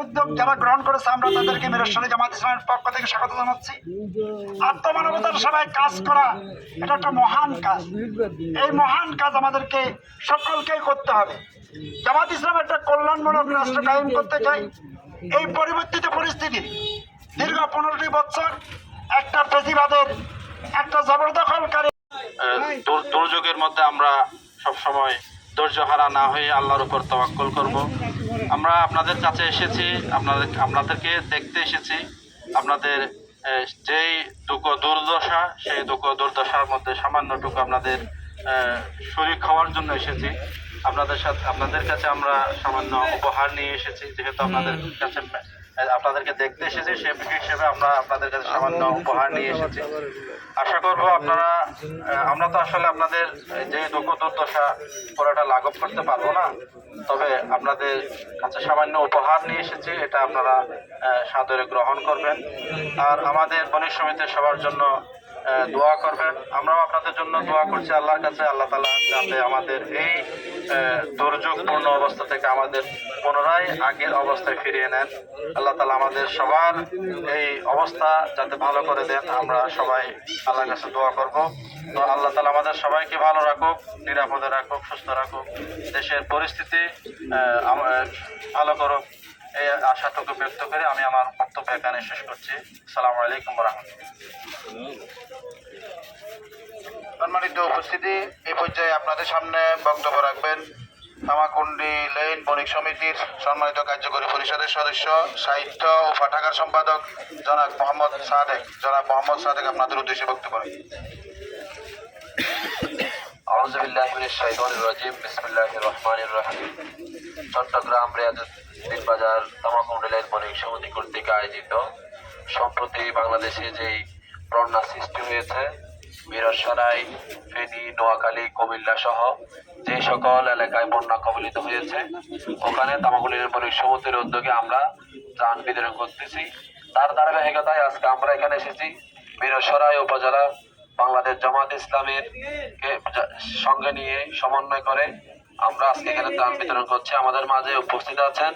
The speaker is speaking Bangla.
উদ্যোগ যারা গ্রহণ করেছে, আমরা তাদেরকে মিরসরাই জামাত ইসলামের পক্ষ থেকে স্বাগত জানাচ্ছি। আত্মমানবতার সবাই কাজ করা, এটা একটা মহান কাজ। এই মহান কাজ আমাদেরকে সকলকেই করতে হবে। জামাত ইসলাম একটা কল্যাণমূলক রাষ্ট্র কায়েম করতে চাই। এই পরিবর্তিত পরিস্থিতি দীর্ঘ পনেরোটি বছর একটা প্রতিবাদের, একটা জবরদখলকারী দুর্যোগের মধ্যে আমরা সব সময় ধৈর্য হারা না হয়ে আল্লাহর উপর তওয়াক্কুল করব। আমরা আপনাদের কাছে এসেছি, আপনাদের, আপনাদেরকে দেখতে এসেছি। আপনাদের যেই দুঃখ দুর্দশা, সেই দুঃখ দুর্দশার মধ্যে সামান্যটুকু আপনাদের শরীর খাওয়ার জন্য এসেছি। আপনাদের সাথে, আপনাদের কাছে আমরা সামান্য উপহার নিয়ে এসেছি, যেহেতু আপনাদের কাছে আপনাদেরকে দেখতে এসেছি সে হিসেবে আমরা আপনাদের কাছে সামান্য উপহার নিয়ে এসেছি। আশা করব আপনারা আমরা তো আসলে আপনাদের যে দুঃখ দুর্দশা পুরোটা লাঘব করতে পারব না তবে আপনাদের কাছে সামান্য উপহার নিয়ে এসেছি এটা আপনারা সাদরে গ্রহণ করবেন। আর আমাদের বণিক সমিতির সবার জন্য দোয়া করবেন। আমরাও আপনাদের জন্য দোয়া করছি। আল্লাহর কাছে আল্লাহ তালা যাতে আমাদের এই দুর্যোগপূর্ণ অবস্থা থেকে আমাদের পুনরায় আগের অবস্থায় ফিরিয়ে নেন। আল্লাহ তালা আমাদের সবার এই অবস্থা যাতে ভালো করে দেন। আমরা সবাই আল্লাহর কাছে দোয়া করব। তো আল্লাহ তালা আমাদের সবাইকে ভালো রাখুক, নিরাপদে রাখুক, সুস্থ রাখুক। দেশের পরিস্থিতি ভালো করুক। এই আশাটুকু ব্যক্ত করে আমি আমার বক্তব্য এখানে শেষ করছি। সালাম আলাইকুম রহমতুল্লাহ সম্মানিত উপস্থিতি এই পর্যায়ে আপনাদের সামনে বক্তব্য রাখবেন তামাকুন্ডি লেন বণিক সমিতির সম্মানিত কার্যকরী পরিষদের সদস্য, সাহিত্য ও পাঠাগার সম্পাদক জনাব মোহাম্মদ সাদেক। জনাব মোহাম্মদ সাদেক আপনাদের উদ্দেশ্যে বক্তব্য রাখবেন চট্টগ্রাম রিয়াজুদ্দিন বাজার তামাকুন্ড রেল বণিক সমিতি কর্তৃক আয়োজিত। সম্প্রতি বাংলাদেশে যেই বন্যা সৃষ্টি হয়েছে, মিরসরাই, ফেনী, নোয়াখালী, কুমিল্লা সহ যে সকল এলাকায় বন্যা কবলিত হয়েছে, ওখানে তামাকুন্ড রেল বণিক সমিতির উদ্যোগে আমরা ত্রাণ বিতরণ করতেছি। তার ধারাবাহিকতায় আজকে আমরা এখানে এসেছি। মিরসরাই উপজেলা বাংলাদেশ জামাত ইসলামের সঙ্গে নিয়ে সমন্বয় করে আমরা আজকে এখানে দান বিতরণ করছি। আমাদের মাঝে উপস্থিত আছেন